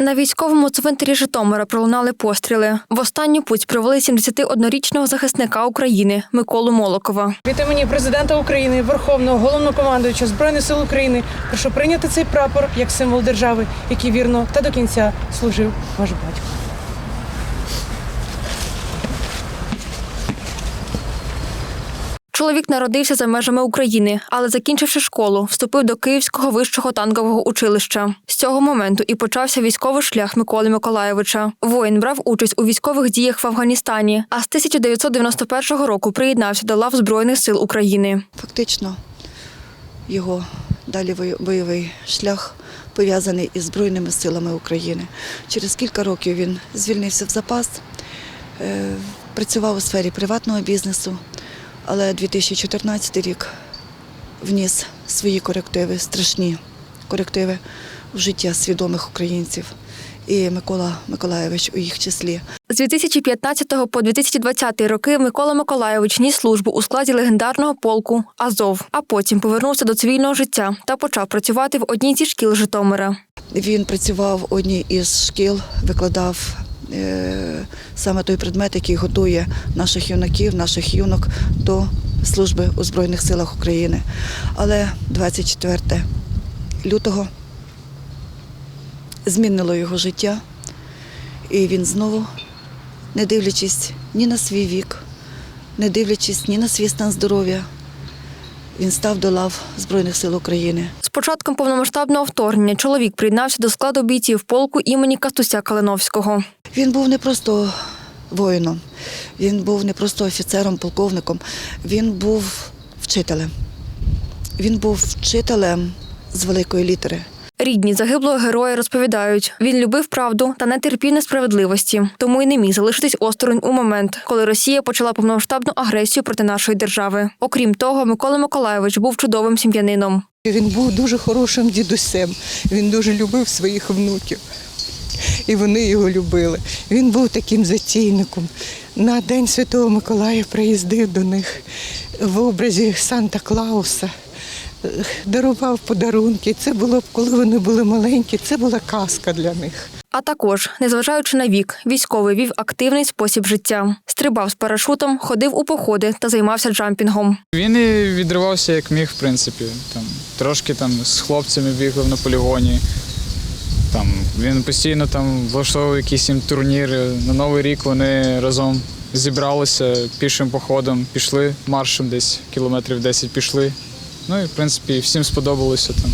На військовому цвинтарі Житомира пролунали постріли. В останню путь провели 71-річного захисника України Миколу Молокова. Від імені президента України, Верховного головнокомандуюча Збройних сил України прошу прийняти цей прапор як символ держави, який вірно та до кінця служив ваш батько. Чоловік народився за межами України, але закінчивши школу, вступив до Київського вищого танкового училища. З цього моменту і почався військовий шлях Миколи Миколаєвича. Воїн брав участь у військових діях в Афганістані, а з 1991 року приєднався до лав Збройних сил України. Фактично його далі бойовий шлях пов'язаний із Збройними силами України. Через кілька років він звільнився в запас, е, працював у сфері приватного бізнесу, але 2014 рік вніс свої корективи, страшні корективи в життя свідомих українців. І Микола Миколаєвич у їх числі. З 2015 по 2020 роки Микола Миколайович ніс службу у складі легендарного полку Азов, а потім повернувся до цивільного життя та почав працювати в одній зі шкіл Житомира. Він працював в одній із шкіл, викладав саме той предмет, який готує наших юнаків, наших юнок до служби у Збройних силах України. Але 24 лютого змінило його життя, і він знову, не дивлячись ні на свій вік, не дивлячись ні на свій стан здоров'я, він став до лав Збройних сил України. З початком повномасштабного вторгнення чоловік приєднався до складу бійців полку імені Кастуся Калиновського. Він був не просто воїном, він був не просто офіцером, полковником, він був вчителем. Він був вчителем з великої літери. Рідні загиблого героя розповідають, він любив правду та не терпів несправедливості, тому й не міг залишитись осторонь у момент, коли Росія почала повномасштабну агресію проти нашої держави. Окрім того, Микола Миколайович був чудовим сім'янином. Він був дуже хорошим дідусем. Він дуже любив своїх внуків. І вони його любили. Він був таким затійником. На День Святого Миколая приїздив до них в образі Санта Клауса, дарував подарунки. Це було б, коли вони були маленькі, це була казка для них. А також, незважаючи на вік, військовий вів активний спосіб життя. Стрибав з парашутом, ходив у походи та займався джампінгом. Він і відривався як міг, в принципі. Там, трошки там з хлопцями бігав на полігоні. Там, він постійно там влаштовував якісь їм турніри. На Новий рік вони разом зібралися пішим походом, пішли маршем десь кілометрів 10 пішли. Ну і в принципі всім сподобалося там.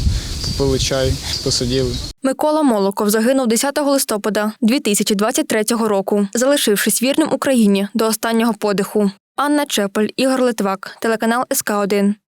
Попили чай, посиділи. Микола Молоков загинув 10 листопада 2023 року, залишившись вірним Україні до останнього подиху. Анна Чепель, Ігор Литвак, телеканал СК 1